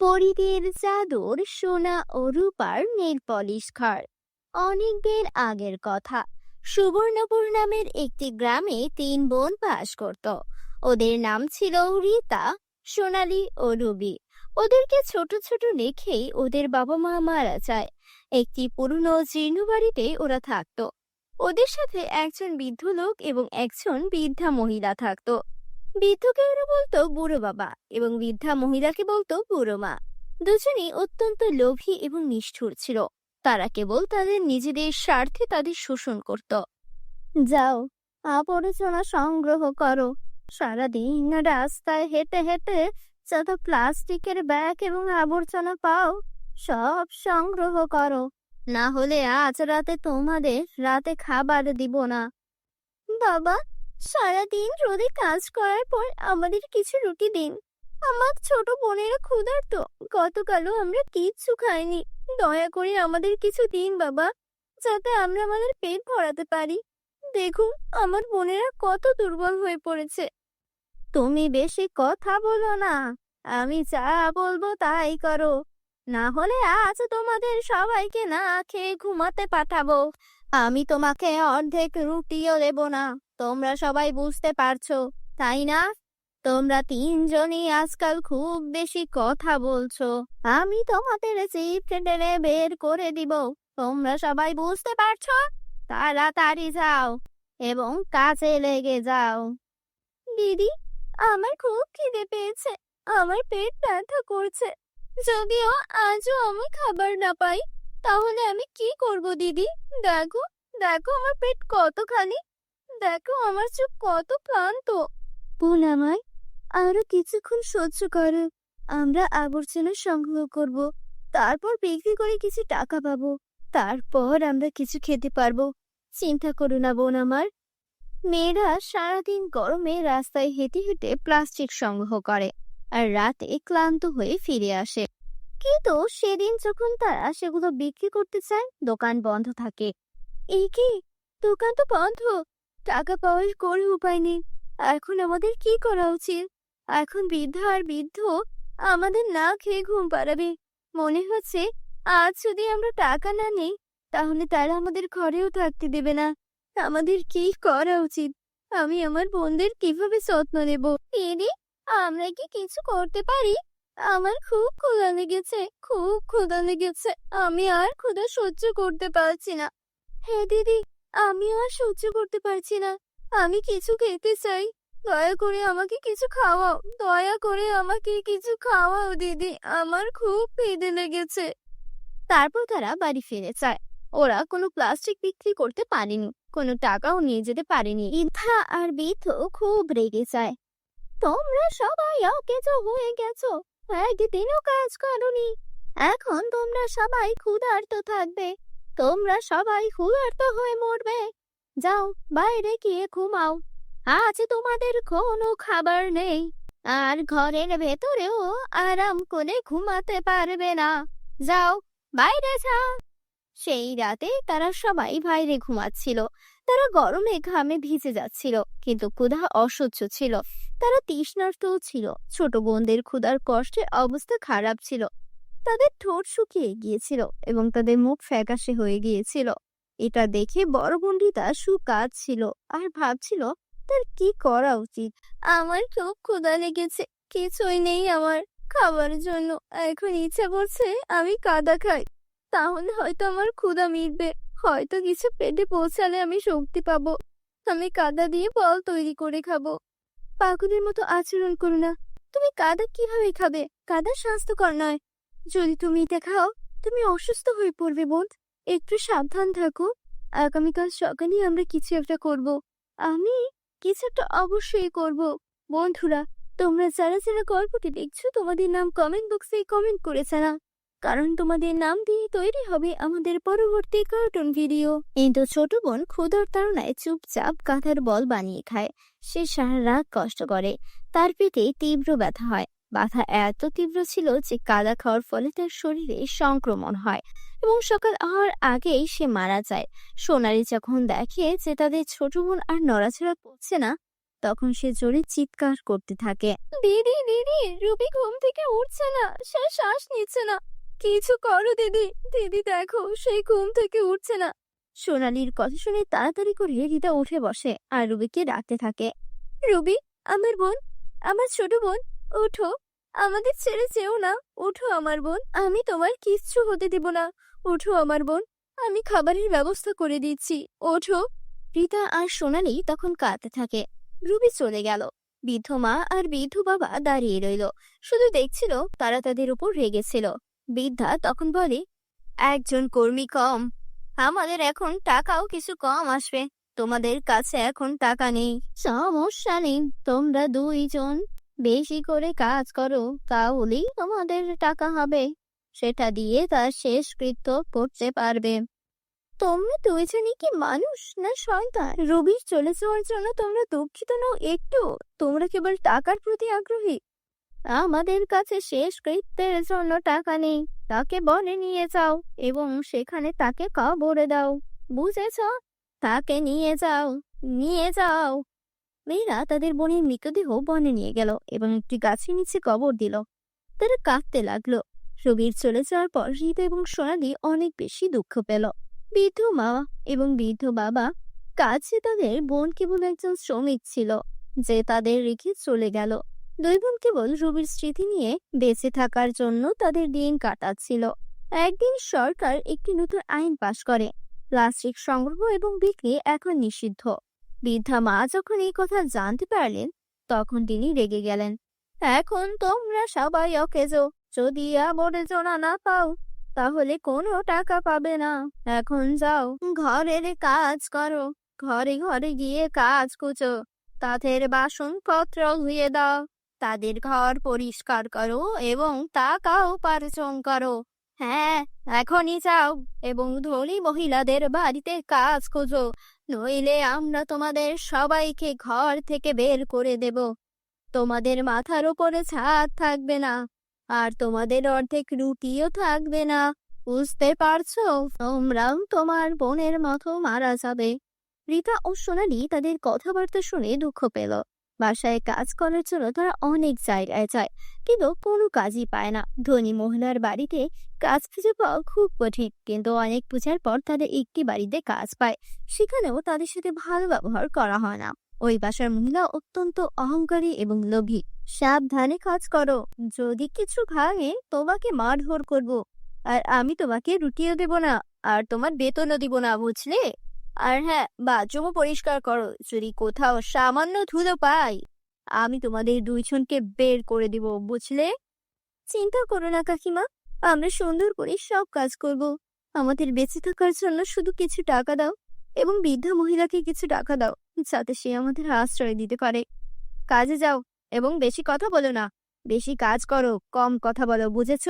পরিদের চাদর, সোনা ও রূপার নেল পলিশ ঘর। অনেকদিন আগের কথা। সুবর্ণপুর নামের একটি গ্রামে তিন বোন বাস করত। ওদের নাম ছিল রীতা, সোনালী ও রুবি। ওদেরকে ছোট ছোট রেখেই ওদের বাবা মা মারা যায়। একটি পুরনো জীর্ণ বাড়িতে ওরা থাকতো। ওদের সাথে একজন বৃদ্ধ লোক এবং একজন বৃদ্ধা মহিলা থাকতো। বৃদ্ধকে ওরা বলতো বুড়ো বাবা এবং বৃদ্ধা মহিলাকে বলতো বুড়ো মা। দুজনেই অত্যন্ত লোভী এবং নিষ্ঠুর ছিল। তারা কেবল তাদের নিজেদের স্বার্থে তাদের শোষণ করত। যাও, আবর্জনা সংগ্রহ করো। সারাদিন রাস্তায় হেঁটে হেঁটে যত প্লাস্টিকের ব্যাগ এবং আবর্জনা পাও, সব সংগ্রহ করো। না হলে আজ রাতে তোমাদের রাতে খাবার দিব না। বাবা সারাদিন রোদে কাজ করার পর আমাদের কিছু রুটি দিন। আমার ছোট বোনেরা ক্ষুধার্ত। গতকালও আমরা কিচ্ছু খাইনি। দয়া করে আমাদের কিছু দিন, বাবা, যাতে আমরা আমাদের পেট ভরাতে পারি। দেখুন, আমার বোনেরা কত দুর্বল হয়ে পড়েছে। তুমি বেশি কথা বলো না। আমি যা বলব তাই করো। না হলে আজ তোমাদের সবাইকে না খেয়ে ঘুমাতে পাঠাবো। আমি তোমাকে অর্ধেক রুটিও দেব না। তোমরা সবাই বুঝতে পারছ, তাই না? তোমরা তিনজনই আজকাল খুব বেশি কথা বলছো। আমি তোমাদের জিপ টেনে বের করে দিব। তোমরা সবাই বুঝতে পারছ? তাড়াতাড়ি যাও এবং কাজে লেগে যাও। দিদি, আমার খুব খিদে পেয়েছে। আমার পেট ব্যথা করছে। যদিও আজও আমি খাবার না পাই, তাহলে আমি কি করব দিদি? দেখো দেখো আমার পেট কতখানি দেখো, আমার চোখ কত ক্লান্ত। বোন আমায়, আরও কিছুক্ষণ সহ্য করো। আমরা আবর্জনা সংগ্রহ করব, তারপর বিক্রি করে কিছু টাকা পাবো, তারপর আমরা কিছু খেতে পারব। চিন্তা করো না বোন আমার। মেয়েরা সারাদিন গরমে রাস্তায় হেঁটে হেঁটে প্লাস্টিক সংগ্রহ করে আর রাতে ক্লান্ত হয়ে ফিরে আসে। কিন্তু সেদিন যখন তারা সেগুলো বিক্রি করতে চায়, দোকান বন্ধ থাকে। এই কি? দোকান তো বন্ধ। টাকা পাওয়ার কোনো উপায় নেই। এখন আমাদের কি করা উচিত? এখন বৃদ্ধা আর বৃদ্ধ আমাদের না খেয়ে ঘুম পাড়াবে। মনে হচ্ছে আজ যদি আমরা টাকা না নেই, তাহলে তারা আমাদের ঘরেও থাকতে দেবে না। আমাদের কি করা উচিত? আমি আমার বোনদের কীভাবে যত্ন নেব? দিদি আমরা কি কিছু করতে পারি? আমার খুব ক্ষুধা লেগেছে, খুব ক্ষুধা লেগেছে। আমি আর ক্ষুধা সহ্য করতে পারছি না। হ্যাঁ দিদি আমি আর সহ্য করতে পারছি না। আমি কিছু খেতে চাই। দয়া করে আমাকে কিছু খাওয়াও। দয়া করে আমাকে কিছু খাওয়াও, দিদি। আমার খুব খিদে লেগেছে। তারপর তারা বাড়ি ফিরে যায়। ওরা কোনো প্লাস্টিক বিক্রি করতে পারেনি। কোনো টাকাও নিয়ে যেতে পারেনি। ইদ্ধা আর বিথ খুব রেগে যায়। তোমরা সবাই অকেজো হয়ে গেছো। একদিনও কাজ করনি। এখন তোমরা সবাই ক্ষুধার্ত থাকবে। তোমরা সবাই ক্ষুধার্ত হয়ে মরবে। যাও, বাইরে গিয়ে ঘুমাও। আজ তোমাদের কোনো খাবার নেই। আর ঘরের ভেতরেও আরাম করে ঘুমাতে পারবে না। যাও, বাইরে যাও। সেই রাতে তারা সবাই বাইরে ঘুমাচ্ছিল। তারা গরমে ঘামে ভিজে যাচ্ছিল, কিন্তু ক্ষুধা অসহ্য ছিল। তারা তৃষ্ণার্তও ছিল। ছোট বোনদের ক্ষুধার কষ্টে অবস্থা খারাপ ছিল। তাদের ঠোঁট শুকিয়ে গিয়েছিল এবং তাদের মুখ ফ্যাকাশে হয়ে গিয়েছিল। এটা দেখে বড় বোনটি তার ছিল আর ভাবছিল, তার কি করা উচিত? আমার খুব ক্ষুধা লেগেছে, কিছুই নেই আমার খাবার জন্য। এখন ইচ্ছা করছে আমি কাদা খাই। তাহলে হয়তো আমার ক্ষুধা মিটবে। হয়তো কিছু পেটে পৌঁছালে আমি শক্তি পাবো। আমি কাদা দিয়ে বল তৈরি করে খাব। পাগলের মতো আচরণ করো না। তুমি কাদা কীভাবে খাবে? কাদা স্বাস্থ্যকর নয়। যদি তুমি এটা খাও, তুমি অসুস্থ হয়ে পড়বে বোন। একটু সাবধান থাকো। আগামীকাল সকালে আমরা কিছু একটা করব। আমি কিছু একটা অবশ্যই করব। বন্ধুরা, তোমরা যারা যারা গল্পটি দেখছ, তোমাদের নাম কমেন্ট বক্সে কমেন্ট করেছে না কারণ তোমাদের নাম দিয়ে তৈরি হবে আমাদের পরবর্তী কার্টুন ভিডিও কিন্তু ছোট বোন ক্ষুধার তাড়নায় চুপচাপ কাঁথার বল বানিয়ে খায়। সে সারা রাত কষ্ট করে। তার পেটে তীব্র ব্যথা হয়। ব্যথা এত তীব্র ছিল যে কাদা খাওয়ার ফলে তার শরীরে সংক্রমণ হয় এবং সকাল হওয়ার আগেই সে মারা যায়। সোনালি যখন দেখে যে তাদের ছোট বোন আর নড়াচড়া করছে না, তখন সে জোরে চিৎকার করতে থাকে। দিদি দিদি, রুবি ঘুম থেকে উঠছে না, সে শ্বাস নিচ্ছে না। কিছু করো দিদি দিদি দেখো সেই ঘুম থেকে উঠছে না। সোনালির কথা শুনে তাড়াতাড়ি করে রিতা উঠে বসে আর রুবিকে ডাকতে থাকে। রুবি, আমার বোন, আমার ছোট বোন ওঠো আমাদের ছেড়ে চেও না। ওঠো আমার বোন আমি তোমার কিচ্ছু হতে দেব না। ওঠো আমার বোন আমি খাবারের ব্যবস্থা করে দিচ্ছি। ওঠো। রিতা আর সোনালি তখন কাঁদতে থাকে। রুবি চলে গেল। বৃদ্ধ মা আর বৃদ্ধ বাবা দাঁড়িয়ে রইল। শুধু দেখছিল তারা তাদের উপর রেগেছিল। বৃদ্ধা তখন বলে একজন কর্মী কম। আমাদের এখন টাকাও কিছু কম আসবে। তোমাদের কাছে এখন টাকা নেই। সমস্যা নেই তোমরা দুইজন বেশি করে কাজ করো, তাহলেই তোমাদের টাকা হবে। সেটা দিয়ে তার শেষ কৃত্য করতে পারবে। তোমরা দুইজনই কি মানুষ না শয়তান? রবির চলে যাওয়ার জন্য তোমরা দুঃখিত নও একটু? তোমরা কেবল টাকার প্রতি আগ্রহী? আমাদের কাছে শেষ কৃত্যের জন্য টাকা নেই। তাকে বনে নিয়ে যাও এবং সেখানে তাকে কবরে দাও। বুঝেছ? তাকে নিয়ে যাও নিয়ে যাও। মেয়েরা তাদের বোনের মৃতদেহ বনে নিয়ে গেল এবং একটি গাছের নিচে কবর দিল। তারা কাঁদতে লাগল। রবির চলে যাওয়ার পর হৃদ এবং সোনালি অনেক বেশি দুঃখ পেল। বৃদ্ধ মা এবং বৃদ্ধ বাবা কাছে তাদের বোন কেবল একজন শ্রমিক ছিল, যে তাদের রেখে চলে গেল। দুই বোন কেবল রবির স্মৃতি নিয়ে বেঁচে থাকার জন্য তাদের দিন কাটাচ্ছিল। একদিন সরকার একটি নতুন আইন পাশ করে। প্লাস্টিক সংগ্রহ এবং বিক্রি এখন নিষিদ্ধ। বৃদ্ধা মা যখন এই কথা জানতে পারলেন, তখন তিনি রেগে গেলেন। এখন তোমরা সবাই অকেজো যদি আবর্জনা না পাও, তাহলে কোনো টাকা পাবে না। এখন যাও, ঘরের কাজ করো, ঘরে ঘরে গিয়ে কাজ কুচো তাদের বাসনপত্র ধুয়ে দাও, তাদের ঘর পরিষ্কার করো এবং টাকা উপার্জন করো। হ্যাঁ এখনই যাও এবং ধনী মহিলাদের বাড়িতে কাজ খোঁজো। নইলে আমরা তোমাদের সবাইকে ঘর থেকে বের করে দেব। তোমাদের মাথার উপরে ছাদ থাকবে না, আর তোমাদের অর্ধেক রুটিও থাকবে না। বুঝতে পারছ? তোমরাও তোমার বোনের মতো মারা যাবে। রীতা ও সোনালি তাদের কথাবার্তা শুনে দুঃখ পেল। বাসায় কাজ করার জন্য তারা অনেক জায়গায় যায়। কিন্তু কোনো কাজই পায় না। ধনী মহিলার বাড়িতে কাজ খুঁজে পাওয়া খুব কঠিন। কিন্তু অনেক পূজার পর তাদের একটি বাড়িতে কাজ পায়। সেখানেও তাদের সাথে ভালো ব্যবহার করা হয় না। ওই বাসার মহিলা অত্যন্ত অহংকারী এবং লোভী। সাবধানে কাজ করো। যদি কিছু ভাঙে, তোমাকে মারধর করব। আর আমি তোমাকে রুটিও দেব না। আর তোমার বেতনও দিব না, বুঝলে? আর হ্যাঁ বাথরুমও পরিষ্কার করো। যদি কোথাও সামান্য ধুলো পাই, আমি তোমাদের দুইজনকে বের করে দিব, বুঝলে? চিন্তা করো না, কাকিমা। আমরা সুন্দর করে সব কাজ করব। আমাদের বেঁচে থাকার জন্য শুধু কিছু টাকা দাও এবং বৃদ্ধা মহিলাকে কিছু টাকা দাও, যাতে সে আমাদের আশ্রয় দিতে পারে। কাজে যাও এবং বেশি কথা বলো না। বেশি কাজ করো, কম কথা বলো, বুঝেছ?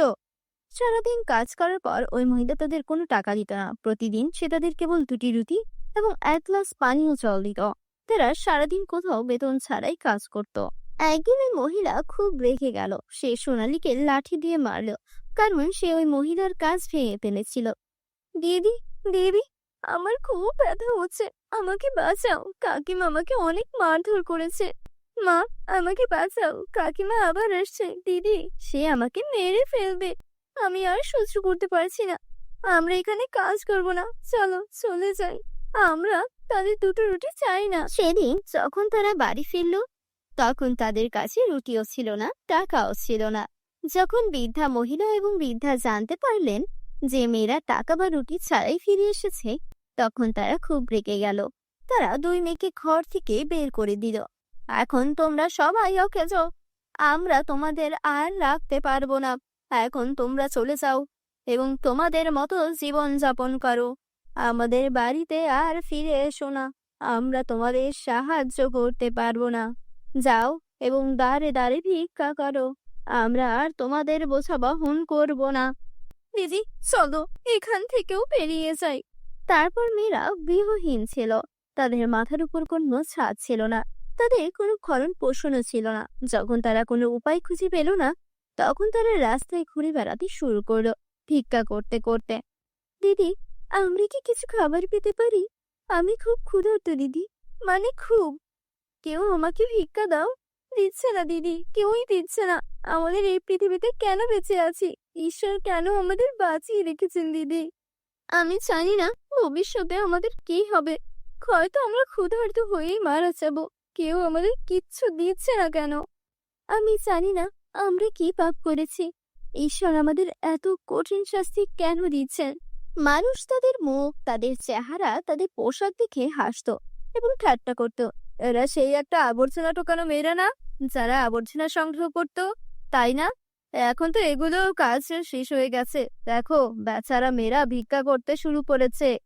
সারাদিন কাজ করার পর ওই মহিলা তাদের কোনো টাকা দিত না। প্রতিদিন সে তাদের কেবল দুটি রুটি এবং এক গ্লাস পানীয় জল দিত। তারা সারাদিন কোথাও বেতন ছাড়াই কাজ করত। একদিন ওই মহিলা খুব রেগে গেল। সে সোনালীকে লাঠি দিয়ে মারল, কারণ সে ওই মহিলার কাজ ভেঙে ফেলেছিল। দিদি দিদি, আমার খুব ব্যথা হচ্ছে। আমাকে বাঁচাও। কাকিমা আমাকে অনেক মারধর করেছে। মা, আমাকে বাঁচাও। কাকিমা আবার আসছে। দিদি, সে আমাকে মেরে ফেলবে। আমি আর সহ্য করতে পারছি না। আমরা এখানে কাজ করব না। চলো, চলে যাই। আমরা তাদের দুটো রুটি চাই না। সেদিন যখন তারা বাড়ি ফিরল, তখন তাদের কাছে রুটিও ছিল না, টাকাও ছিল না। যখন বৃদ্ধা মহিলা এবং বৃদ্ধা জানতে পারলেন যে মেয়েরা টাকা বা রুটি ছাড়াই ফিরে এসেছে, তখন তারা খুব রেগে গেল। তারা দুই মেয়েকে ঘর থেকে বের করে দিল। এখন তোমরা সবাই অকেজ আমরা তোমাদের আর রাখতে পারব না। এখন তোমরা চলে যাও এবং তোমাদের মতো জীবন যাপন করো। আমাদের বাড়িতে আর ফিরে এসো না। আমরা তোমাদের সাহায্য করতে পারব না। যাও এবং দাঁড়ে দাঁড়ে ভিক্ষা করো। আমরা আর তোমাদের বোঝা বহন করব না। দিদি, চলো, এখান থেকেও বেরিয়ে যাই। তারপর মেয়েরা গৃহহীন ছিল। তাদের মাথার উপর কোনো ছাদ ছিল না। তাদের কোনো খরণ পোষণও ছিল না। যখন তারা কোনো উপায় খুঁজে পেল না, তখন তারা রাস্তায় ঘুরে বেড়াতে শুরু করল ভিক্ষা করতে করতে। দিদি আমরা কি কিছু খাবার পেতে পারি? আমি খুব ক্ষুধার্ত, দিদি। মানে খুব। কেউ আমাকে ভিক্ষা দাও? দিচ্ছে না, দিদি। কেউই দিচ্ছে না। আমাদের এই পৃথিবীতে কেন বেঁচে আছি? ঈশ্বর কেন আমাদের বাঁচিয়ে রেখেছেন, দিদি? আমি জানি না ভবিষ্যতে আমাদের কি হবে। হয়তো আমরা ক্ষুধার্ত হয়েই মারা যাব। কেউ আমাদের কিচ্ছু দিচ্ছে না কেন? আমি জানি না আমরা কি পাপ করেছি। ঈশ্বর আমাদের এত কঠিন শাস্তি কেন দিচ্ছেন? মানুষ তাদের মুখ, তাদের চেহারা, তাদের পোশাক দেখে হাসতো এবং ঠাট্টা করত। এরা সেই একটা আবর্জনা টোকানো মেয়েরা না, যারা আবর্জনা সংগ্রহ করত। তাই না? এখন তো এগুলো কাজ শেষ হয়ে গেছে। দেখো, বেচারা মেয়েরা ভিক্ষা করতে শুরু করেছে।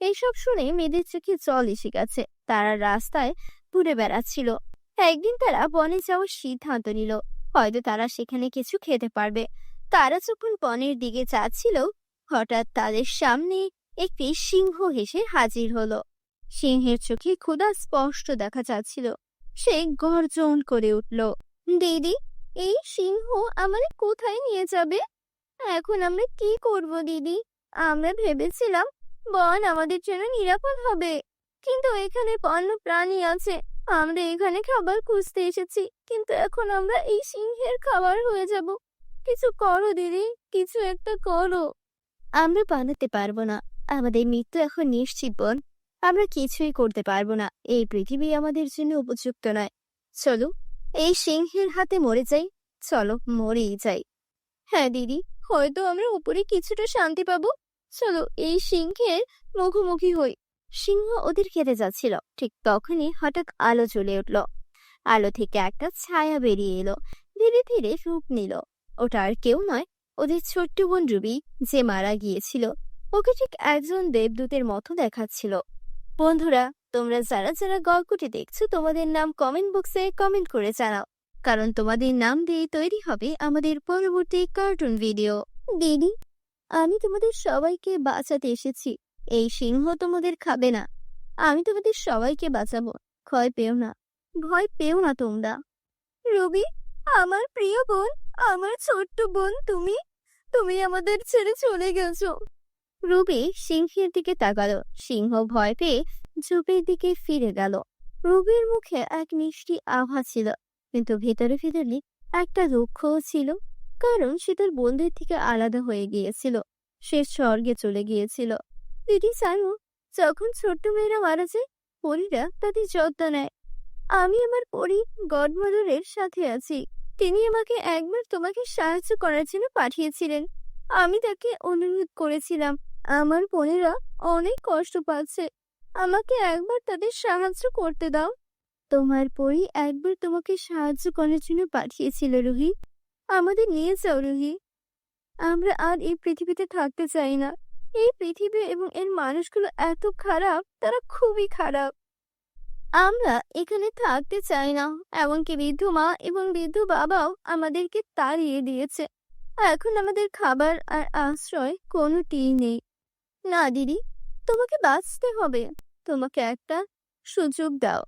এইসব শুনে মেয়েদের চোখে জল এসে গেছে। তারা রাস্তায় ঘুরে বেড়াচ্ছিল। একদিন তারা বনে যাওয়ার সিদ্ধান্ত নিল। হয়তো তারা সেখানে কিছু খেতে পারবে। তারা যখন বনের দিকে যাচ্ছিল হঠাৎ তাদের সামনে একটি সিংহ হেসে হাজির হলো। সিংহের চোখে ক্ষুধা স্পষ্ট দেখা যাচ্ছিল। সে গর্জন করে উঠল, দিদি, এই সিংহ আমাদের কোথায় নিয়ে যাবে? এখন আমরা কি করব, দিদি? আমরা ভেবেছিলাম বন আমাদের জন্য নিরাপদ হবে, কিন্তু এখানে বন্য প্রাণী আছে। আমরা এখানে খাবার খুঁজতে এসেছি, কিন্তু এখন আমরা এই সিংহের খাবার হয়ে যাব। কিছু করো, দিদি, কিছু একটা করো। আমরা বানাতে পারব না। আমাদের মৃত্যু এখন নিশ্চিত, বোন। আমরা কিছুই করতে পারব না। এই পৃথিবী আমাদের জন্য উপযুক্ত নয়। চলো, এই সিংহের হাতে মরে যাই। চলো, মরেই যাই। হ্যাঁ দিদি, হয়তো আমরা উপরে কিছুটা শান্তি পাবো। চলো, এই সিংহের মুখোমুখি হই। সিংহ ওদের খেতে যাচ্ছিল। ঠিক তখনই হঠাৎ আলো জ্বলে উঠল। আলো থেকে একটা ছায়া বেরিয়ে এলো। ধীরে ধীরে রূপ নিল। ওটা আর কেউ নয় ওদের ছোট্ট বোন রুবি যে মারা গিয়েছিল, ওকে ঠিক একজন দেবদূতের মতো দেখাচ্ছিল। বন্ধুরা, তোমরা যারা যারা গল্পটি দেখছ, তোমাদের নাম কমেন্ট বক্সে কমেন্ট করে জানাও। কারণ তোমাদের নাম দিয়ে তৈরি হবে আমাদের পরবর্তী কার্টুন ভিডিও দিদি, আমি তোমাদের সবাইকে বাঁচাতে এসেছি। এই সিংহ তোমাদের খাবে না। আমি তোমাদের সবাইকে বাঁচাবো। ভয় পেও না। ভয় পেও না তোমরা। রবি, আমার প্রিয় বোন, আমার ছোট্ট বোন, তুমি তুমি আমাদের ছেড়ে চলে গেছো। রুবি সিংহের দিকে তাকালো। সিংহ ভয় পেয়ে ঝুপের দিকে ফিরে গেল। রুবির মুখে এক মিষ্টি আভা ছিল, কিন্তু ভেতরে ভেতরে একটা দুঃখও ছিল, কারণ সে তার বন্ধুর থেকে আলাদা হয়ে গিয়েছিল। সে স্বর্গে চলে গিয়েছিল। দিদি জানো যখন ছোট্ট মেয়েরা মারা যায়, পরীরা তাদের যত্ন নেয়। আমি আমার পরি গডমাদারের সাথে আছি। তিনি আমাকে একবার তোমাকে সাহায্য করার জন্য পাঠিয়েছিলেন। আমি তাকে অনুরোধ করেছিলাম। আমার বোনেরা অনেক কষ্ট পাচ্ছে। আমাকে একবার তাদের সাহায্য করতে দাও। তোমার পরি একবার তোমাকে সাহায্য করার জন্য পাঠিয়েছিল, রুহি। আমাদের নিয়ে যাও, রুহি। আমরা আর এই পৃথিবীতে থাকতে চাই না। এই পৃথিবী এবং এর মানুষগুলো এত খারাপ, তারা খুবই খারাপ। আমরা এখানে থাকতে চাই না, এমনকি বৃদ্ধ মা এবং বৃদ্ধ বাবাও আমাদেরকে তাড়িয়ে দিয়েছে। এখন আমাদের খাবার আর আশ্রয় কোনোটিই নেই। না, দিদি, তোমাকে বাঁচতে হবে। তোমাকে একটা সুযোগ দাও।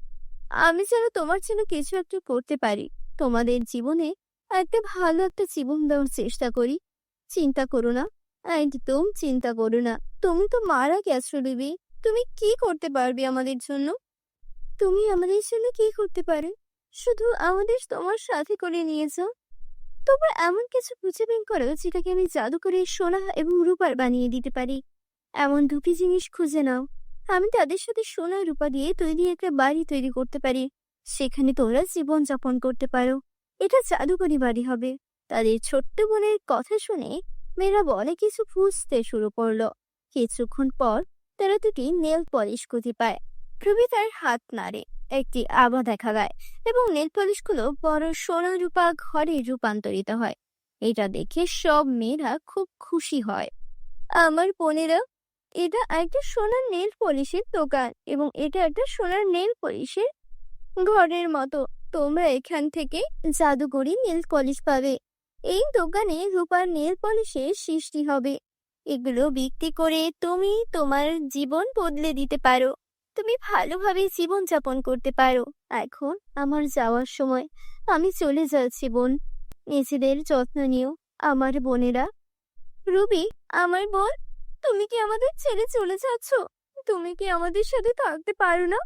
আমি যেন তোমার জন্য কিছু একটা করতে পারি। তোমাদের জীবনে একটা ভালো একটা জীবন দেওয়ার চেষ্টা করি। চিন্তা করো না, একদম চিন্তা করো না। তুমি তো মারা গেছো বিবি তুমি কি করতে পারবে আমাদের জন্য? তুমি আমাদের জন্য কি করতে পারে? শুধু আমাদের তোমার সাথে করে নিয়ে যাও। তোমরা এমন কিছু খুঁজে বের করো যেটাকে আমি জাদু করে সোনা এবং রূপার বানিয়ে দিতে পারি। এমন দুটি জিনিস খুঁজে নাও। আমি তাদের সাথে সোনা রূপা দিয়ে তৈরি একটা বাড়ি তৈরি করতে পারি। সেখানে তোমরা জীবন যাপন করতে পারো। এটা জাদুকরি বাড়ি হবে। তাদের ছোট্ট বোনের কথা শুনে মেয়েরা বলে কিছু খুঁজতে শুরু করল। কিছুক্ষণ পর তারা দুটি নেল পলিশ খুঁজে পায়। প্রবি তার হাত নাড়ে। একটি আভা দেখা গায় এবং নেল পলিশগুলো বড় সোনা রূপা ঘরে রূপান্তরিত হয়। এটা দেখে সব মেয়েরা খুব খুশি হয়। আমার বোনেরা, এটা একটা সোনার নেল পলিশের দোকান এবং এটা একটা সোনার নেল পলিশের ঘরের মতো। তোমরা এখান থেকে জাদুকরি নেল পলিশ পাবে। এই দোকানে রূপার নেল পলিশের সৃষ্টি হবে। এগুলো বিক্রি করে তুমি তোমার জীবন বদলে দিতে পারো। তুমি ভালোভাবে জীবন যাপন করতে পারো। এখন আমার যাওয়ার সময়। আমি চলে যাচ্ছি, বোন। নিজেদের যত্ন নিও, আমার বোনেরা। রুবি, আমার বোন, তুমি কি আমাদের ছেড়ে চলে যাচ্ছ? তুমি কি আমাদের সাথে থাকতে পারো না?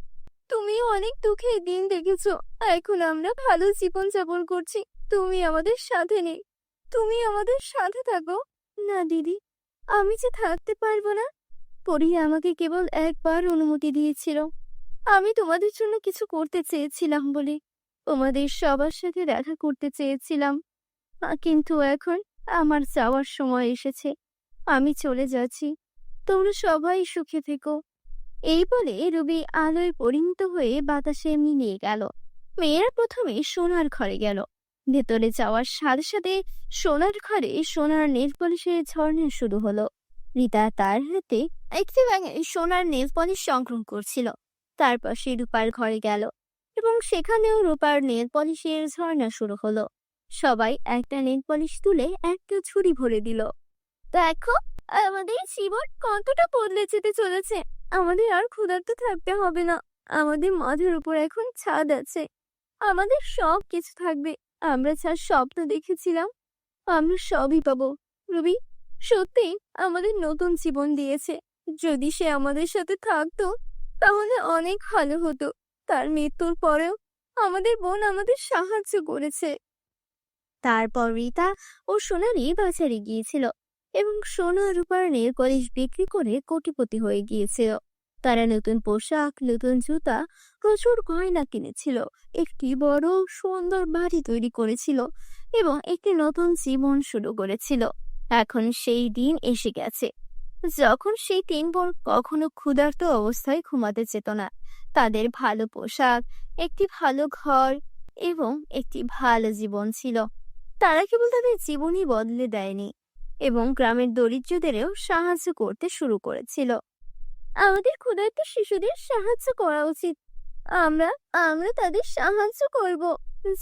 তুমি অনেক দুঃখের দিন দেখেছ। এখন আমরা ভালো জীবন যাপন করছি। তুমি আমাদের সাথে নেই। তুমি আমাদের সাথে থাকো। না, দিদি, আমি যে থাকতে পারব না। পরি আমাকে কেবল একবার অনুমতি দিয়েছিল। আমি তোমাদের জন্য কিছু করতে চেয়েছিলাম বলে। তোমাদের সবার সাথে দেখা করতে চেয়েছিলাম। কিন্তু এখন আমার যাওয়ার সময় এসেছে। আমি চলে যাচ্ছি। তোমরা সবাই সুখে থেকো। এই বলে রবি আলোয় পরিণত হয়ে বাতাসে মিলিয়ে গেল। মেয়েরা প্রথমে সোনার ঘরে গেল। ভেতরে যাওয়ার সাথে সাথে সোনার ঘরে সোনার নেল পলিশের ঝর্ণা শুরু হলো। রিতা তার হাতে একটি ব্যাঙে সোনার নেল পলিশ সংগ্রহ করছিল। তারপর সে রূপার ঘরে গেল এবং সেখানেও রূপার নেল পলিশের ঝর্ণা শুরু হলো। সবাই একটা নেল পলিশ তুলে একটা ছুরি ভরে দিল। দেখো, আমাদের জীবন কতটা বদলে যেতে চলেছে। আমাদের আর ক্ষুধার্ত থাকতে হবে না। আমাদের মাথার উপর এখন ছাদ আছে। আমাদের সব কিছু থাকবে। আমরা যা স্বপ্ন দেখেছিলাম, আমরা সবই পাবো। রবি সত্যি আমাদের নতুন জীবন দিয়েছে। যদি সে আমাদের সাথে থাকতো, তাহলে অনেক ভালো হতো। তার মৃত্যুর পরেও আমাদের বোন আমাদের সাহায্য করেছে। তারপর রীতা ও সোনালি বাজারে গিয়েছিল এবং সোনা রূপার নেল পলিশ বিক্রি করে কোটিপতি হয়ে গিয়েছিল। তারা নতুন পোশাক, নতুন জুতা, প্রচুর গয়না কিনেছিল, একটি বড় সুন্দর বাড়ি তৈরি করেছিল এবং একটি নতুন জীবন শুরু করেছিল। এখন সেই দিন এসে গেছে। যখন সেই তিন বোন কখনো ক্ষুধার্ত অবস্থায় ঘুমাতে যেত না, তাদের ভালো পোশাক, একটি ভালো ঘর এবং একটি ভালো জীবন ছিল। তারা কেবল তাদের জীবনই বদলে দেয়নি এবং গ্রামের দরিদ্রদেরও সাহায্য করতে শুরু করেছিল। আমাদের ক্ষুধার্ত শিশুদের সাহায্য করা উচিত। আমরা আমরা তাদের সাহায্য করব।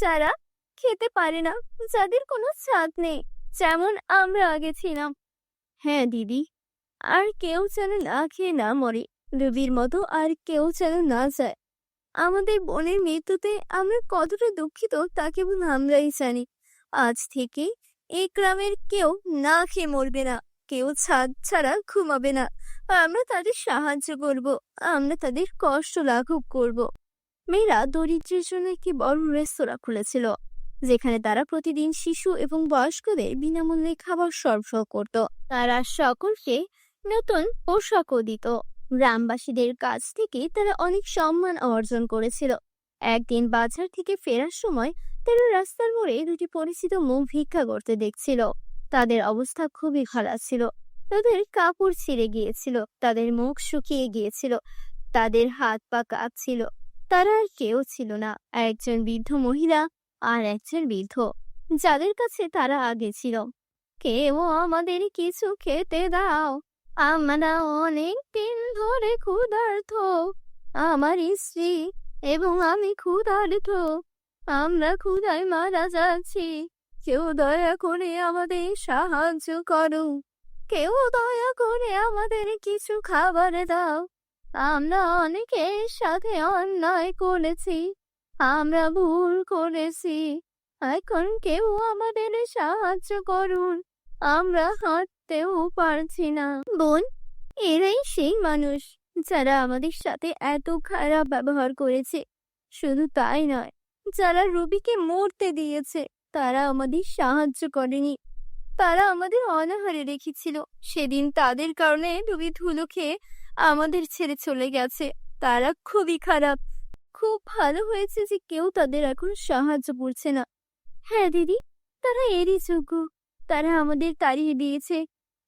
যারা খেতে পারে না, যাদের কোনো ছাদ নেই, যেমন আমরা আগে ছিলাম। হ্যাঁ দিদি। আর কেউ যেন না খেয়ে না মরে। রবির মতো আর কেউ যেন না যায়। আমাদের বোনের মৃত্যুতে আমরা কতটা দুঃখিত তা কেবল আমরাই জানি। আজ থেকে এই গ্রামের কেউ না খেয়ে মরবে না। কেউ ছাদ ছাড়া ঘুমাবে না। আমরা তাদের সাহায্য করব। আমরা তাদের কষ্ট লাঘব করব। মেয়েরা দরিদ্রের জন্য একটি বড় রেস্তোরাঁ খুলেছিল, যেখানে তারা প্রতিদিন শিশু এবং বয়স্কদের বিনামূল্যে খাবার সরবরাহ করত। তারা সকলকে নতুন পোশাকও দিত। গ্রামবাসীদের কাছ থেকে তারা অনেক সম্মান অর্জন করেছিল। একদিন বাজার থেকে ফেরার সময় তারা রাস্তার মোড়ে দুটি পরিচিত মুখ ভিক্ষা করতে দেখছিল। তাদের অবস্থা খুবই খারাপ ছিল। তাদের কাপড় ছিঁড়ে গিয়েছিল, তাদের মুখ শুকিয়ে গিয়েছিল, তাদের হাত পা কাঁপছিল। তারা আর কেউ ছিল না, একজন বৃদ্ধ মহিলা আর একজন বৃদ্ধ, যাদের কাছে তারা আগে ছিল। কেউ আমাদের কিছু খেতে দাও। আমরা অনেক দিন ধরে ক্ষুধার্ত। আমার স্ত্রী এবং আমি ক্ষুধার্ত। আমরা ক্ষুধায় মারা যাচ্ছি। কেউ দয়া করে আমাদের সাহায্য করো। কেউ দয়া করে আমাদের কিছু খাবার দাও। আমরা অনেকের সাথে অন্যায় করেছি। আমরা ভুল করেছি। এখন কেউ আমাদের সাহায্য করুন। আমরা হাঁটতেও পারছি না। বোন, এরাই সেই মানুষ যারা আমাদের সাথে এত খারাপ ব্যবহার করেছে। শুধু তাই নয়, যারা রুবিকে মরতে দিয়েছে, তারা আমাদের সাহায্য করেনি। তারা আমাদের অনাহারে রেখেছিল। সেদিন তাদের কারণে রুবি ধুলো খেয়ে আমাদের ছেড়ে চলে গেছে। তারা খুবই খারাপ। খুব ভালো হয়েছে যে কেউ তাদের এখন সাহায্য করছে না। হ্যাঁ দিদি, তারা এরই যোগ্য। তারা আমাদের তাড়িয়ে দিয়েছে।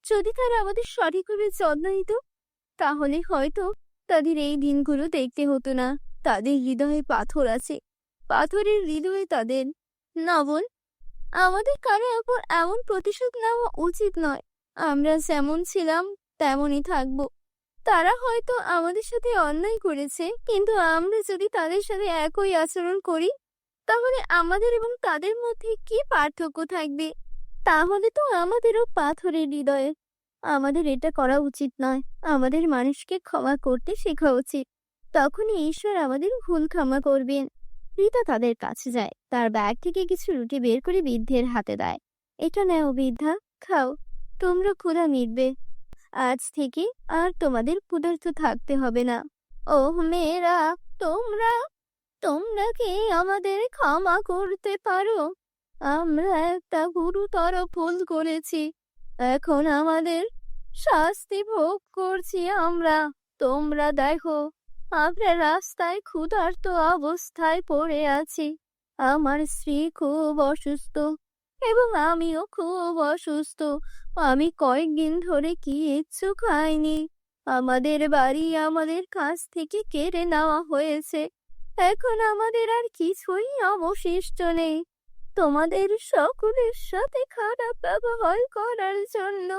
যদি তারা আমাদের সঠিকভাবে যত্ন নিত, তাহলে হয়তো তাদের এই দিনগুলো দেখতে হতো না। তাদের হৃদয়ে পাথর আছে। পাথরের হৃদয়ে তাদের না বোন আমাদের কারও উপর এমন প্রতিশোধ নেওয়া উচিত নয়। আমরা যেমন ছিলাম, তেমনই থাকব। তারা হয়তো আমাদের সাথে অন্যায় করেছে, কিন্তু আমরা যদি তাদের সাথে একই আচরণ করি, তাহলে আমাদের এবং তাদের মধ্যে কি পার্থক্য থাকবে? তাহলে তো আমাদেরও পাথরের হৃদয়ে। আমাদের এটা করা উচিত নয়। আমাদের মানুষকে ক্ষমা করতে শেখা উচিত। তখনই ঈশ্বর আমাদের ভুল ক্ষমা করবেন। রীতা তাদের কাছে যায়। তার ব্যাগ থেকে কিছু রুটি বের করে বৃদ্ধের হাতে দেয়। এটা নেও বৃদ্ধা, খাও। তোমরা ক্ষুধা মিটবে আজ থেকে আর তোমাদের ক্ষুধার্ত থাকতে হবে না। ও মেয়েরা, তোমরা তোমরা কি আমাদের ক্ষমা করতে পারো? আমরা একটা গুরুতর ভুল করেছি। এখন আমাদের শাস্তি ভোগ করছি আমরা। তোমরা দেখো, আমরা রাস্তায় ক্ষুধার্ত অবস্থায় পড়ে আছি। আমার স্ত্রী খুব অসুস্থ এবং আমিও খুব অসুস্থ। আমি কয়েকদিন ধরে কি কিচ্ছু খাইনি। আমাদের বাড়ি আমাদের কাছ থেকে কেড়ে নেওয়া হয়েছে। এখন আমাদের আর কিছুই অবশিষ্ট নেই। তোমাদের সকলের সাথে খারাপ ব্যবহার করার জন্য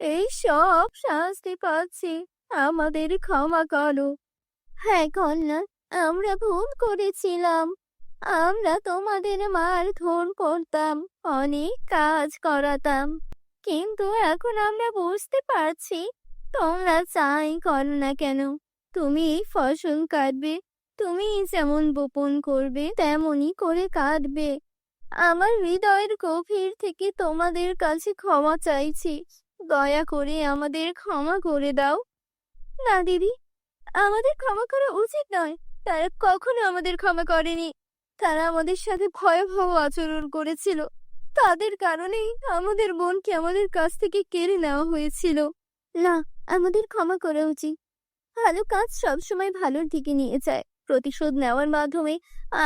এই সব শাস্তি পাচ্ছি। আমাদের ক্ষমা করো। হ্যাঁ কন্যা, আমরা ভুল করেছিলাম। আমরা তোমাদের মারধর করতাম, অনেক কাজ করাতাম। কিন্তু এখন আমরা বুঝতে পারছি, তোমরা চাই করো না কেন। তুমি ফসল কাটবে, তুমি যেমন বপন করবে, তেমনই করে কাটবে। আমার হৃদয়ের গভীর থেকে তোমাদের কাছে ক্ষমা চাইছি। দয়া করে আমাদের ক্ষমা করে দাও। না, দিদি, আমাদের ক্ষমা করা উচিত নয়। তারা কখনো আমাদের ক্ষমা করেনি। তারা আমাদের সাথে ভয়াবহ আচরণ করেছিল। তাদের কারণেই আমাদের বোনকে আমাদের কাছ থেকে কেড়ে নেওয়া হয়েছিল। না, আমাদের ক্ষমা করা উচিত। ভালো কাজ সবসময় ভালোর দিকে নিয়ে যায়। প্রতিশোধ নেওয়ার মাধ্যমে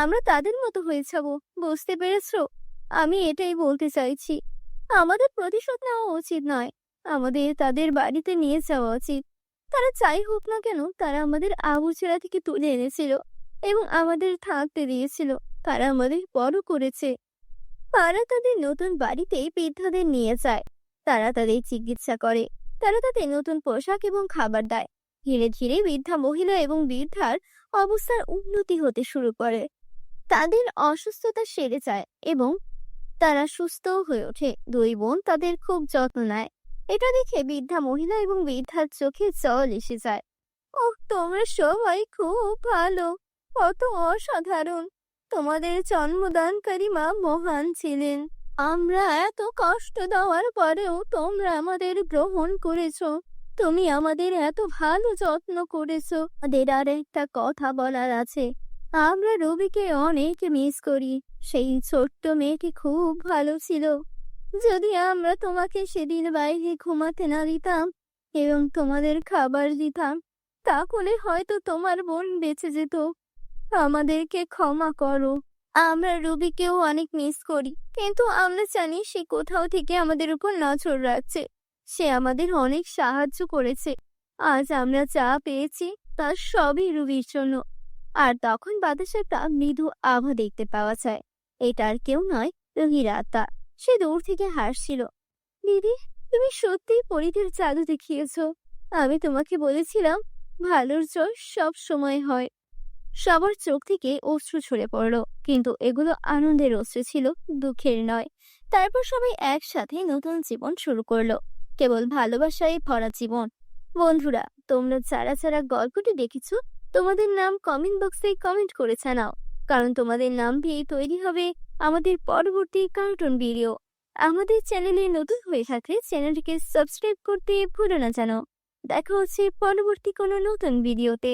আমরা তাদের মতো হয়ে যাব, বুঝতে পেরেছ? আমি এটাই বলতে চাইছি। আমাদের প্রতিশোধ নেওয়া উচিত নয়, আমাদের তাদের বাড়িতে নিয়ে যাওয়া উচিত। তারা চাই হোক না কেন, তারা আমাদের আবু আবুচেরা থেকে তুলে এনেছিল এবং আমাদের থাকতে দিয়েছিল। তারা আমাদের বড় করেছে। তারা তাদের নতুন বাড়িতে বৃদ্ধাদের নিয়ে যায়। তারা তাদের চিকিৎসা করে। তারা তাদের নতুন পোশাক এবং খাবার দেয়। ধীরে ধীরে বৃদ্ধা মহিলা এবং বৃদ্ধার অবস্থার উন্নতি হতে শুরু করে। তাদের অসুস্থতা সেরে যায় এবং তারা সুস্থ হয়ে ওঠে। দুই বোন তাদের খুব যত্ন নেয়। এটা দেখে বৃদ্ধা মহিলা এবং বৃদ্ধার চোখে জল এসে যায়। ও তোমরা সবাই খুব ভালো। কত অসাধারণ। তোমাদের জন্মদানকারী মা মহান ছিলেন। আমরা এত কষ্ট দেওয়ার পরেও তোমরা আমাদের গ্রহণ করেছ। তুমি আমাদের এত ভালো যত্ন করেছ। আমাদের আর একটা কথা বলার আছে। আমরা রবিকে অনেক মিস করি। সেই ছোট্ট মেয়েটি খুব ভালো ছিল। যদি আমরা তোমাকে সেদিন বাইরে ঘুমাতে না দিতাম এবং তোমাদের খাবার দিতাম, তাহলে হয়তো তোমার বোন বেঁচে যেত। আমাদেরকে ক্ষমা করো। আমরা রুবিকেও অনেক মিস করি। কিন্তু আমরা জানি সে কোথাও থেকে আমাদের উপর নজর রাখছে। সে আমাদের অনেক সাহায্য করেছে। আজ আমরা যা পেয়েছি, তার সবই রুবির জন্য। আর তখন বাতাসে একটা মৃদু আভা দেখতে পাওয়া যায়। এটা আর কেউ নয়, রুহির আত্মা। সে দূর থেকে হাসছিল। দিদি, তুমি সত্যিই পরিদের জাদু দেখিয়েছো। আমি তোমাকে বলেছিলাম, ভালোর জয় সব সময় হয়। সবার চোখ থেকে অশ্রু ছড়ে পড়ল, কিন্তু এগুলো আনন্দের অশ্রু ছিল, দুঃখের নয়। তারপর সবাই একসাথে নতুন জীবন শুরু করল। কেবল ভালোবাসায় ভরা জীবন। বন্ধুরা, তোমরা যারা যারা গল্পটি দেখেছ, তোমাদের নাম কমেন্ট বক্সে কমেন্ট করে জানাও। কারণ তোমাদের নাম দিয়ে তৈরি হবে আমাদের পরবর্তী কার্টুন ভিডিও আমাদের চ্যানেলে নতুন হয়ে থাকলে চ্যানেলটিকে সাবস্ক্রাইব করতে ভুলো না জানো। দেখা হচ্ছে পরবর্তী কোনো নতুন ভিডিওতে